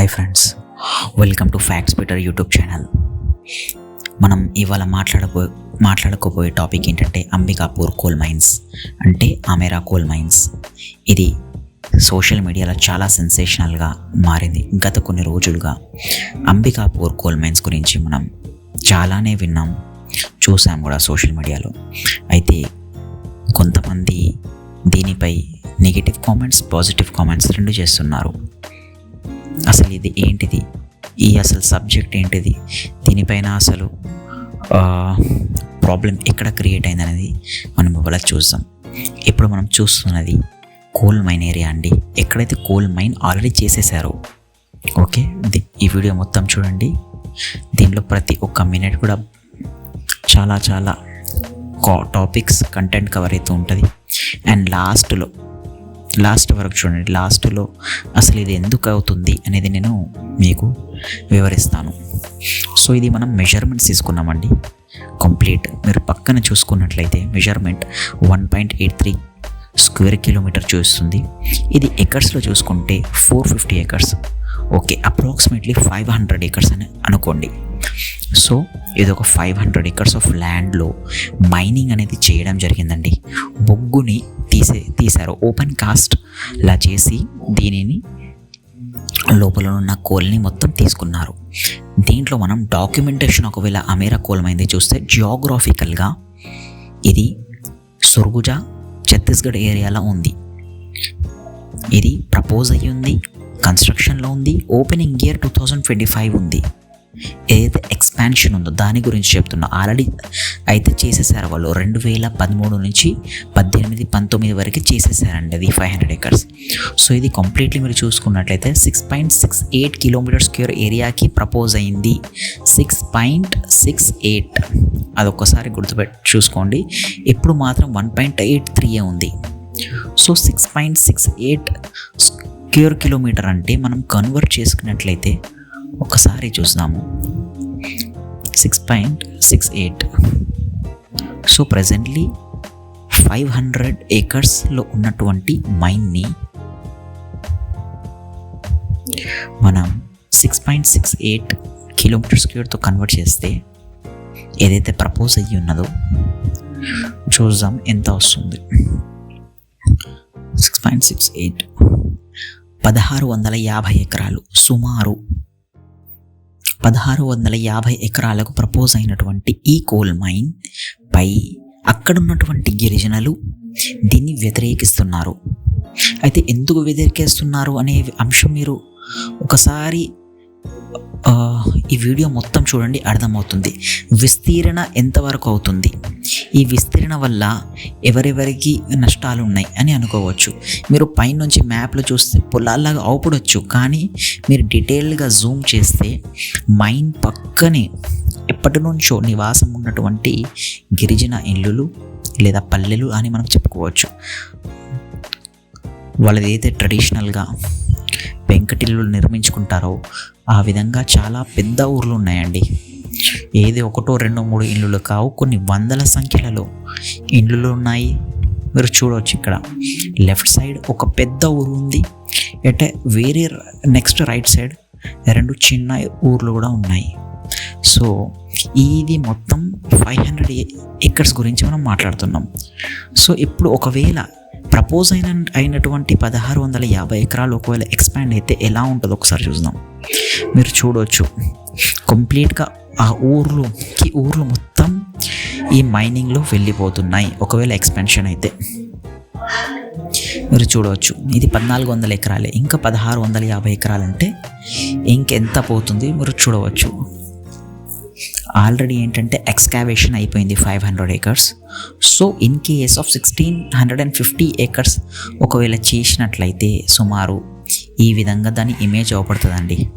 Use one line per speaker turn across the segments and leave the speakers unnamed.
Hi friends welcome to facts better YouTube channel. మనం ఇవాళ మాట్లాడబో మాట్లాడుకోబోయే topic ఏంటంటే అంబికాపూర్ కోల్ మైన్స్ అంటే ఆమెరా కోల్ మైన్స్ ఇది సోషల్ మీడియాలో చాలా సెన్సేషనల్గా మారింది గత కొన్ని రోజులుగా. అంబికాపూర్ కోల్ మైన్స్ గురించి మనం చాలానే విన్నాం చూసాం కూడా సోషల్ మీడియాలో. అయితే కొంతమంది దీనిపై నెగిటివ్ కామెంట్స్ పాజిటివ్ కామెంట్స్ రెండు చేస్తున్నారు. అసలు ఇది ఏంటిది? ఈ అసలు సబ్జెక్ట్ ఏంటిది? దీనిపైన అసలు ప్రాబ్లం ఎక్కడ క్రియేట్ అయింది అనేది మనం ఇవాళ చూస్తాం ఇప్పుడు మనం చూస్తున్నది కోల్ మైన్ ఏరియా అండి. ఎక్కడైతే కోల్ మైన్ ఆల్రెడీ చేసేసారో ఓకే ఈ వీడియో మొత్తం చూడండి. దీనిలో ప్రతి ఒక్క మినిట్ కూడా చాలా చాలా టాపిక్స్ కంటెంట్ కవర్ అవుతూ ఉంటుంది. అండ్ లాస్ట్లో లాస్ట్ వరకు చూడండి లాస్ట్లో అసలు ఇది ఎందుకు అవుతుంది అనేది నేను మీకు వివరిస్తాను. సో ఇది మనం మెజర్మెంట్స్ తీసుకున్నామండి. కంప్లీట్ మీరు పక్కన చూసుకున్నట్లయితే measurement one point eight three square kilometre చూస్తుంది ఇది ఎకర్స్లో చూసుకుంటే four fifty acres okay approximately five hundred acres అని అనుకోండి. సో ఇది ఒక ఫైవ్ హండ్రెడ్ ఎకర్స్ ఆఫ్ ల్యాండ్లో మైనింగ్ అనేది చేయడం జరిగిందండి. బొగ్గుని తీసే తీశారు. ఓపెన్ కాస్ట్ లా చేసి దీనిని లోపల ఉన్న కోల్ని మొత్తం తీసుకున్నారు. దీంట్లో మనం డాక్యుమెంటేషన్ ఒకవేళ అమేరా కోలమైంది చూస్తే జియోగ్రాఫికల్గా ఇది సుర్గుజా ఛత్తీస్గఢ్ ఏరియాలో ఉంది. ఇది ప్రపోజ్ అయ్యి ఉంది కన్స్ట్రక్షన్లో ఉంది opening year two thousand twenty five ఉంది. ఏదైతే ఎక్స్పాన్షన్ ఉందో దాని గురించి చెప్తున్నా ఆల్రెడీ అయితే చేసేసారు వాళ్ళు. రెండు వేల పదమూడు నుంచి పద్దెనిమిది పంతొమ్మిది వరకు చేసేసారండి అది ఫైవ్ హండ్రెడ్ ఎకర్స్ సో ఇది కంప్లీట్లీ మీరు చూసుకున్నట్లయితే six point six eight kilometre square ఏరియాకి ప్రపోజ్ అయింది. సిక్స్ పాయింట్ సిక్స్ ఎయిట్ అదొక్కసారి గుర్తుపెట్టి చూసుకోండి. ఇప్పుడు మాత్రం వన్ పాయింట్ ఎయిట్ త్రీయే ఉంది. So six point six eight square kilometre అంటే మనం కన్వర్ట్ చేసుకున్నట్లయితే ఒకసారి చూద్దాము six point six eight so presently five hundred ఏకర్స్లో ఉన్నటువంటి మైన్ని మనం six point six eight kilometre స్క్వేర్తో convert చేస్తే ఏదైతే ప్రపోజ్ అయ్యి ఉన్నదో చూద్దాం ఎంత వస్తుంది. సిక్స్ పాయింట్ సిక్స్ ఎయిట్ పదహారు వందల యాభై ఎకరాలు సుమారు పదహారు వందల యాభై ఎకరాలకు ప్రపోజ్ అయినటువంటి ఈ కోల్ మైన్ పై అక్కడున్నటువంటి గిరిజనులు దీన్ని వ్యతిరేకిస్తున్నారు. అయితే ఎందుకు వ్యతిరేకిస్తున్నారు అనే అంశం మీరు ఒకసారి ఈ వీడియో మొత్తం చూడండి అర్థమవుతుంది. విస్తీరణ ఎంతవరకు అవుతుంది? ఈ విస్తీరణ వల్ల ఎవరెవరికి నష్టాలు ఉన్నాయి అని అనుకోవచ్చు. మీరు పైనుంచి మ్యాప్లో చూస్తే పొలాల్లాగా అవుపడవచ్చు కానీ మీరు డీటెయిల్గా జూమ్ చేస్తే మైన్ పక్కనే ఎప్పటి నుంచో నివాసం ఉన్నటువంటి గిరిజన ఇల్లులు లేదా పల్లెలు అని మనం చెప్పుకోవచ్చు. వాళ్ళది ఏదైతే ట్రెడిషనల్గా పెంకటిల్లు నిర్మించుకుంటారో ఆ విధంగా చాలా పెద్ద ఊర్లు ఉన్నాయండి. ఏది ఒకటో రెండో మూడు ఇల్లులు కావు. కొన్ని వందల సంఖ్యలలో ఇండ్లు ఉన్నాయి. మీరు చూడవచ్చు ఇక్కడ. లెఫ్ట్ సైడ్ ఒక పెద్ద ఊరు ఉంది. అంటే వేరే నెక్స్ట్ రైట్ సైడ్ రెండు చిన్న ఊర్లు కూడా ఉన్నాయి. సో ఇది మొత్తం ఫైవ్ హండ్రెడ్ ఎకర్స్ గురించి మనం మాట్లాడుతున్నాం. సో ఇప్పుడు ఒకవేళ ప్రపోజ్ అయిన అయినటువంటి పదహారు వందల యాభై ఎకరాలు ఒకవేళ ఎక్స్పాండ్ అయితే ఎలా ఉంటుందో ఒకసారి చూద్దాం. మీరు చూడవచ్చు కంప్లీట్గా ఆ ఊర్లోకి ఊర్లు మొత్తం ఈ మైనింగ్లో వెళ్ళిపోతున్నాయి. ఒకవేళ ఎక్స్పెన్షన్ అయితే. మీరు చూడవచ్చు ఇది పద్నాలుగు వందల ఎకరాలే. ఇంకా పదహారు వందల యాభై ఎకరాలంటే ఇంకెంత పోతుంది? మీరు చూడవచ్చు. ఆల్రెడీ ఏంటంటే ఎక్స్కావేషన్ అయిపోయింది five hundred acres. So in case of sixteen hundred and fifty acres ఒకవేళ చేసినట్లయితే సుమారు ఈ విధంగా దాని ఇమేజ్ అవపడుతుందండి.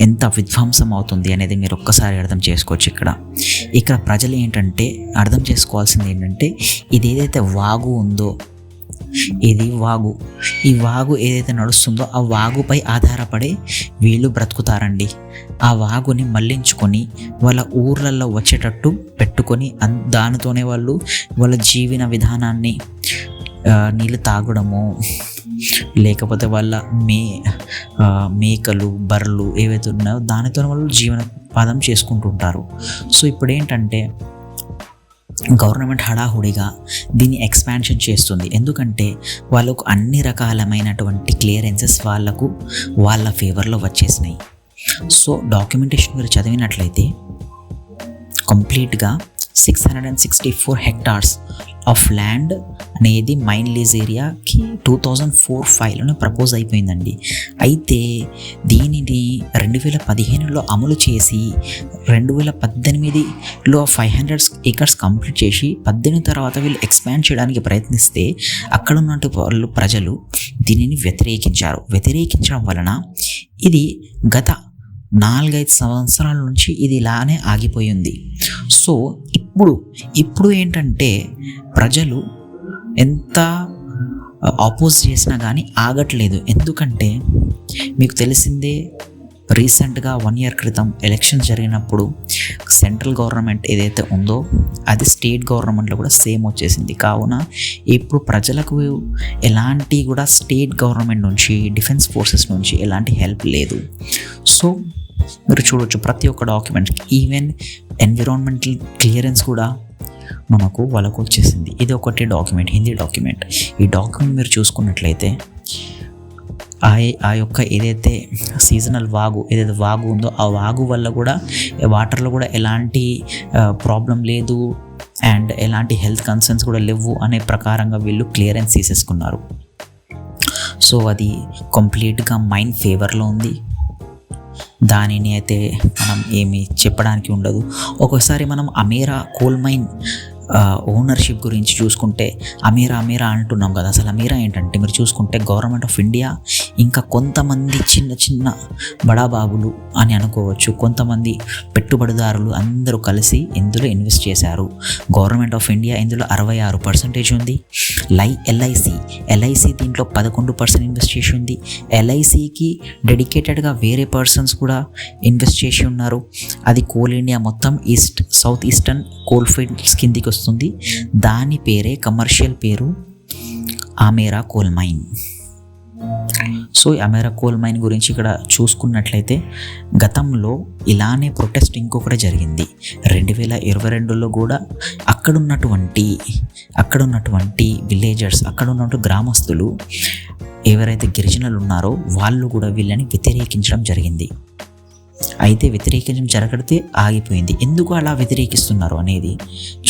ఎంత విధ్వంసం అవుతుంది అనేది మీరు ఒక్కసారి అర్థం చేసుకోవచ్చు ఇక్కడ. ఇక్కడ ప్రజలు ఏంటంటే అర్థం చేసుకోవాల్సింది ఏంటంటే ఇది ఏదైతే వాగు ఉందో ఇది వాగు. ఈ వాగు ఏదైతే నడుస్తుందో ఆ వాగుపై ఆధారపడి వీళ్ళు బ్రతుకుతారండి. ఆ వాగుని మళ్ళించుకొని వాళ్ళ ఊర్లలో వచ్చేటట్టు పెట్టుకొని దానితోనే వాళ్ళు వాళ్ళ జీవన విధానాన్ని నీళ్ళు తాగడము లేకపోతే వాళ్ళ మే మేకలు బర్రెలు ఏవైతే ఉన్నాయో దానితో వాళ్ళు జీవనోపాదం చేసుకుంటుంటారు. సో ఇప్పుడు ఏంటంటే గవర్నమెంట్ హడాహుడిగా దీన్ని ఎక్స్పాన్షన్ చేస్తుంది. ఎందుకంటే వాళ్ళకు అన్ని రకాలమైనటువంటి క్లియరెన్సెస్ వాళ్ళకు వాళ్ళ ఫేవర్లో వచ్చేసినాయి. సో డాక్యుమెంటేషన్ మీరు చదివినట్లయితే కంప్లీట్గా six hundred and sixty four hectares of land అనేది మైన్ లీజ్ ఏరియాకి టూ థౌజండ్ ఫోర్ ఫైవ్లోనే ప్రపోజ్ అయిపోయిందండి. అయితే దీనిని రెండు వేల పదిహేనులో అమలు చేసి రెండు వేల పద్దెనిమిదిలో ఫైవ్ హండ్రెడ్ ఏకర్స్ కంప్లీట్ చేసి పద్దెనిమిది తర్వాత వీళ్ళు ఎక్స్పాండ్ చేయడానికి ప్రయత్నిస్తే అక్కడ ఉన్నట్టు వాళ్ళు ప్రజలు దీనిని వ్యతిరేకించారు. వ్యతిరేకించడం వలన ఇది గత నాలుగైదు సంవత్సరాల నుంచి ఇది ఇలానే ఆగిపోయింది. సో ఇప్పుడు ఇప్పుడు ఏంటంటే ప్రజలు ఎంత ఆపోజ్ చేసినా కానీ ఆగట్లేదు. ఎందుకంటే మీకు తెలిసిందే రీసెంట్గా వన్ ఇయర్ క్రితం ఎలక్షన్స్ జరిగినప్పుడు సెంట్రల్ గవర్నమెంట్ ఏదైతే ఉందో అది స్టేట్ గవర్నమెంట్లో కూడా సేమ్ వచ్చేసింది. కావున ఇప్పుడు ప్రజలకు ఎలాంటి కూడా స్టేట్ గవర్నమెంట్ నుంచి డిఫెన్స్ ఫోర్సెస్ నుంచి ఎలాంటి హెల్ప్ లేదు. సో మీరు చూడొచ్చు ప్రతి ఒక్క డాక్యుమెంట్కి ఈవెన్ ఎన్విరాన్మెంటల్ క్లియరెన్స్ కూడా మనకు వాళ్ళకు వచ్చేసింది. ఇది ఒకటి డాక్యుమెంట్ హిందీ డాక్యుమెంట్ ఈ డాక్యుమెంట్ మీరు చూసుకున్నట్లయితే ఆ ఆ యొక్క ఏదైతే సీజనల్ వాగు ఏదైతే వాగు ఉందో ఆ వాగు వల్ల కూడా వాటర్లో కూడా ఎలాంటి ప్రాబ్లం లేదు అండ్ ఎలాంటి హెల్త్ కన్సర్న్స్ కూడా లేవు అనే ప్రకారంగా వీళ్ళు క్లియరెన్స్ తీసేసుకున్నారు. సో అది కంప్లీట్గా మైండ్ ఫేవర్లో ఉంది. దానిని అయితే మనం ఏమి చెప్పడానికి ఉండదు. ఒక్కోసారి మనం అమేరా కోల్ మైన్ ఓనర్షిప్ గురించి చూసుకుంటే అమీరా అమీరా అంటున్నాం కదా. అసలు అమీరా ఏంటంటే మీరు చూసుకుంటే గవర్నమెంట్ ఆఫ్ ఇండియా ఇంకా కొంతమంది చిన్న చిన్న బడాబాబులు అని అనుకోవచ్చు. కొంతమంది పెట్టుబడిదారులు అందరూ కలిసి ఇందులో ఇన్వెస్ట్ చేశారు. గవర్నమెంట్ ఆఫ్ ఇండియా ఇందులో అరవై ఆరు పర్సెంటేజ్ ఉంది. లై ఎల్ఐసి ఎల్ఐసి దీంట్లో పదకొండు పర్సెంట్ ఇన్వెస్ట్ చేసి ఉంది. ఎల్ఐసికి డెడికేటెడ్గా వేరే పర్సన్స్ కూడా ఇన్వెస్ట్ చేసి ఉన్నారు. అది కోల్ ఇండియా మొత్తం east south eastern coal fields కిందికి వస్తుంది. దాని పేరే కమర్షియల్ పేరు ఆమెరా కోల్ మైన్. సో ఈ అమేరా కోల్ మైన్ గురించి ఇక్కడ చూసుకున్నట్లయితే గతంలో ఇలానే ప్రొటెస్ట్ ఇంకొకటి జరిగింది. రెండు వేల ఇరవై రెండులో కూడా అక్కడున్నటువంటి అక్కడున్నటువంటి విలేజర్స్ అక్కడ ఉన్నటువంటి గ్రామస్తులు ఎవరైతే గిరిజనులు ఉన్నారో వాళ్ళు కూడా వీళ్ళని వ్యతిరేకించడం జరిగింది. అయితే వ్యతిరేకించడం జరగడితే ఆగిపోయింది. ఎందుకు అలా వ్యతిరేకిస్తున్నారు అనేది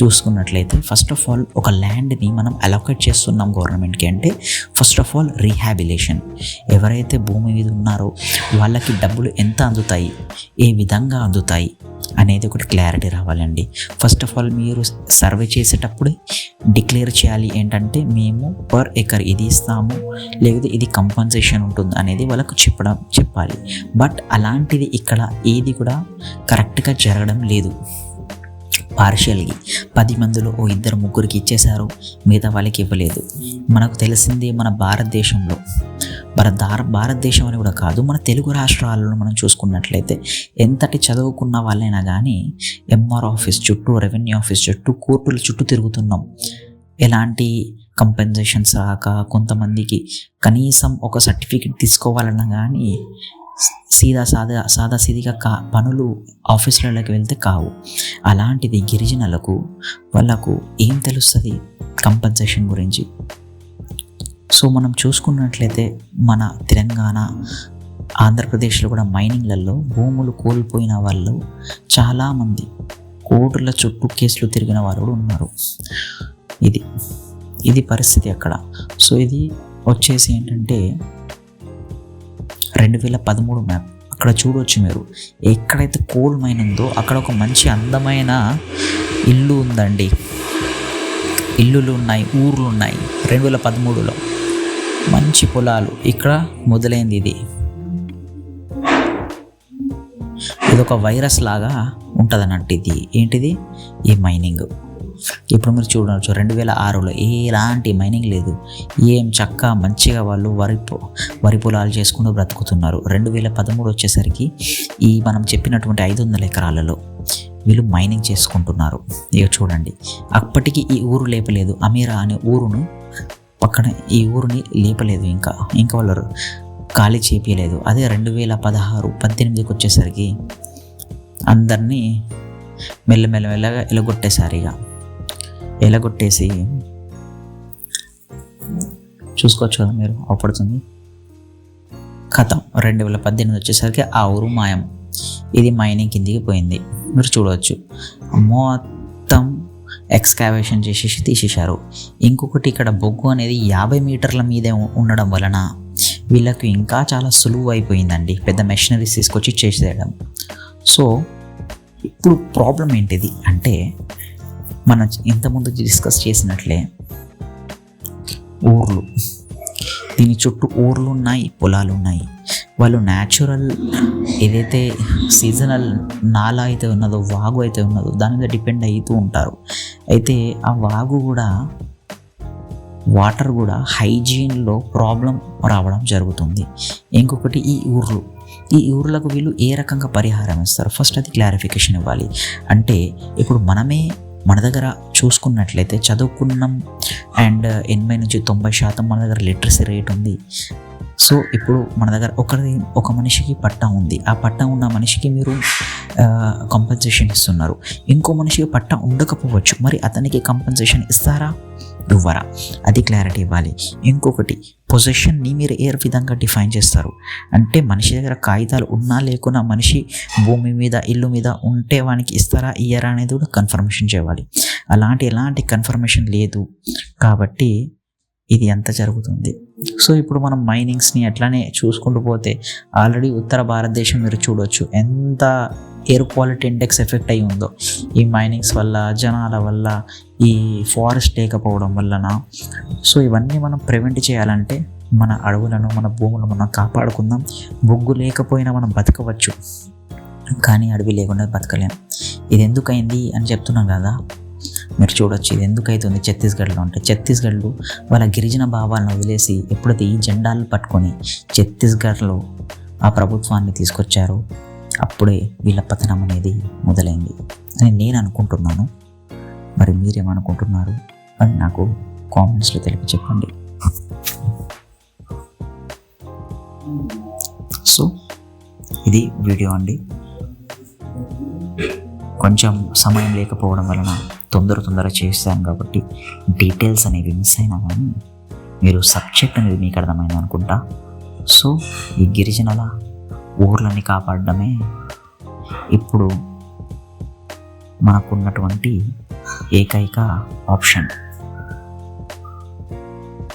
చూసుకున్నట్లయితే ఫస్ట్ ఆఫ్ ఆల్ ఒక ల్యాండ్ని మనం అలొకేట్ చేస్తున్నాం గవర్నమెంట్కి అంటే ఫస్ట్ ఆఫ్ ఆల్ రీహాబిలేషన్ ఎవరైతే భూమి మీద ఉన్నారో వాళ్ళకి డబ్బులు ఎంత అందుతాయి? ఏ విధంగా అందుతాయి? అనేది ఒకటి క్లారిటీ రావాలండి. ఫస్ట్ ఆఫ్ ఆల్ మీరు సర్వే చేసేటప్పుడు డిక్లేర్ చేయాలి ఏంటంటే మేము పర్ ఎకర్ ఇది ఇస్తాము లేకపోతే ఇది కంపన్సేషన్ ఉంటుంది అనేది వాళ్ళకు చెప్పడం చెప్పాలి. బట్ అలాంటిది ఇక్కడ ఏది కూడా కరెక్ట్గా జరగడం లేదు. పార్షియల్గా పది మందిలో ఓ ఇద్దరు ముగ్గురికి ఇచ్చేశారు మిగతా వాళ్ళకి ఇవ్వలేదు. మనకు తెలిసిందే మన భారతదేశంలో. మన దార భారతదేశం అని కూడా కాదు మన తెలుగు రాష్ట్రాలలో మనం చూసుకున్నట్లయితే ఎంతటి చదువుకున్న వాళ్ళైనా కానీ ఎంఆర్ ఆఫీస్ చుట్టూ రెవెన్యూ ఆఫీస్ చుట్టూ కోర్టుల చుట్టూ తిరుగుతున్నాం. ఎలాంటి కంపెన్సేషన్స్ రాక కొంతమందికి కనీసం ఒక సర్టిఫికెట్ తీసుకోవాలన్నా కానీ సీదా సాదా సాదా సీదిగా కా పనులు ఆఫీసులలోకి వెళ్తే కావు. అలాంటిది గిరిజనులకు వాళ్ళకు ఏం తెలుస్తుంది కంపెన్సేషన్ గురించి? సో మనం చూసుకున్నట్లయితే మన తెలంగాణ ఆంధ్రప్రదేశ్లో కూడా మైనింగ్లలో భూములు కోల్పోయిన వాళ్ళు చాలామంది. కోర్టుల చుట్టూ కేసులు తిరిగిన వారు కూడా ఉన్నారు. ఇది ఇది పరిస్థితి అక్కడ. సో ఇది వచ్చేసి ఏంటంటే రెండు వేల పదమూడు మ్యాప్. అక్కడ చూడవచ్చు మీరు. ఎక్కడైతే కోల్ మైన్ ఉందో అక్కడ ఒక మంచి అందమైన ఇల్లు ఉందండి. ఇల్లులు ఉన్నాయి ఊర్లు ఉన్నాయి. రెండు వేల పదమూడులో మంచి పొలాలు. ఇక్కడ మొదలైంది ఇది. ఇది ఒక వైరస్ లాగా ఉంటుంది అన్నట్టు ఇది ఏంటిది? ఈ మైనింగ్. ఇప్పుడు మీరు చూడవచ్చు రెండు వేల ఆరులో ఎలాంటి మైనింగ్ లేదు. ఏం చక్క మంచిగా వాళ్ళు వరి వరి పొలాలు చేసుకుంటూ బ్రతుకుతున్నారు. రెండు వేల పదమూడు వచ్చేసరికి ఈ మనం చెప్పినటువంటి ఐదు వందల ఎకరాలలో వీళ్ళు మైనింగ్ చేసుకుంటున్నారు. ఇక చూడండి. అప్పటికి ఈ ఊరు లేపలేదు. అమీరా అనే ఊరును పక్కన ఈ ఊరిని లేపలేదు ఇంకా. ఇంకా వాళ్ళు ఖాళీ చేపించలేదు అదే రెండు వేల పదహారు పద్దెనిమిదికి వచ్చేసరికి అందరినీ మెల్లమెల్లమెల్లగా ఎలగొట్టేశారు ఇక ఎలగొట్టేసి చూసుకోవచ్చు కదా మీరు? అవపడుతుంది కథం రెండు వేల పద్దెనిమిది వచ్చేసరికి ఆ ఊరు మాయం. ఇది మైనింగ్ కిందికి పోయింది. మీరు చూడవచ్చు. మొత్తం ఎక్స్కావేషన్ చేసేసి తీసేశారు. ఇంకొకటి ఇక్కడ బొగ్గు అనేది యాభై మీటర్ల మీదే ఉండడం వలన వీళ్ళకు ఇంకా చాలా సులువు అయిపోయిందండి. పెద్ద మెషినరీస్ తీసుకొచ్చి చేసేయడం సో ఇప్పుడు ప్రాబ్లం ఏంటిది అంటే మనం ఇంతకుముందు డిస్కస్ చేసినట్లే ఊర్లు. దీని చుట్టూ ఊర్లు ఉన్నాయి పొలాలు ఉన్నాయి వాళ్ళు న్యాచురల్ ఏదైతే సీజనల్ నాలా అయితే ఉన్నదో వాగు అయితే ఉన్నదో దాని మీద డిపెండ్ అవుతూ ఉంటారు. అయితే ఆ వాగు కూడా వాటర్ కూడా హైజీన్లో ప్రాబ్లం రావడం జరుగుతుంది. ఇంకొకటి ఈ ఊర్లు. ఈ ఊర్లకు వీళ్ళు ఏ రకంగా పరిహారం ఇస్తారు? ఫస్ట్ అది క్లారిఫికేషన్ ఇవ్వాలి. అంటే ఇప్పుడు మనమే మన దగ్గర చూసుకున్నట్లయితే చదువుకున్నాం అండ్ ఎనభై నుంచి తొంభై శాతం మన దగ్గర లిటరసీ రేట్ ఉంది. సో ఇప్పుడు మన దగ్గర ఒకరి ఒక మనిషికి పట్టా ఉంది. ఆ పట్టా ఉన్న మనిషికి మీరు కంపెన్సేషన్ ఇస్తున్నారు. ఇంకో మనిషికి పట్టా ఉండకపోవచ్చు. మరి అతనికి కంపెన్సేషన్ ఇస్తారా? ఇవ్వరా? అది క్లారిటీ ఇవ్వాలి. ఇంకొకటి పొజిషన్ని మీరు ఏ విధంగా డిఫైన్ చేస్తారు? అంటే మనిషి దగ్గర కాగితాలు ఉన్నా లేకున్నా మనిషి భూమి మీద ఇల్లు మీద ఉంటే వానికి ఇస్తారా ఇయ్యరా అనేది కూడా కన్ఫర్మేషన్ చేయాలి. అలాంటి ఎలాంటి కన్ఫర్మేషన్ లేదు. కాబట్టి ఇది ఎంత జరుగుతుంది? సో ఇప్పుడు మనం మైనింగ్స్ని అట్లానే చూసుకుంటూ పోతే ఆల్రెడీ ఉత్తర భారతదేశం మీరు చూడొచ్చు. ఎంత ఎయిర్ క్వాలిటీ ఇండెక్స్ ఎఫెక్ట్ అయి ఉందో. ఈ మైనింగ్స్ వల్ల జనాల వల్ల ఈ ఫారెస్ట్ లేకపోవడం వలన సో ఇవన్నీ మనం ప్రివెంట్ చేయాలంటే మన అడవులను మన భూములను మనం కాపాడుకుందాం. బొగ్గు లేకపోయినా మనం బతకవచ్చు. కానీ అడవి లేకుండా బతకలేం. ఇది ఎందుకైంది అని చెప్తున్నాం కదా. మీరు చూడొచ్చు ఇది ఎందుకైతుంది ఛత్తీస్గఢ్లో అంటే ఛత్తీస్గఢ్లో వాళ్ళ గిరిజన భావాలను వదిలేసి ఎప్పుడైతే ఈ జెండాలు పట్టుకొని ఛత్తీస్గఢ్లో ఆ ప్రభుత్వాన్ని తీసుకొచ్చారో అప్పుడే వీళ్ళ పతనం అనేది మొదలైంది అని నేను అనుకుంటున్నాను. మరి మీరేమనుకుంటున్నారు? అని నాకు కామెంట్స్లో తెలిపి చెప్పండి సో ఇది వీడియో అండి. కొంచెం సమయం లేకపోవడం వలన తొందర తొందర చేస్తాను కాబట్టి డీటెయిల్స్ అనేవి మిస్ అయినా కానీ మీరు సబ్జెక్ట్ అనేది మీకు అర్థమైంది అనుకుంటా. సో ఈ గిరిజనల ఊర్లని కాపాడడమే ఇప్పుడు మనకున్నటువంటి ఏకైక ఆప్షన్.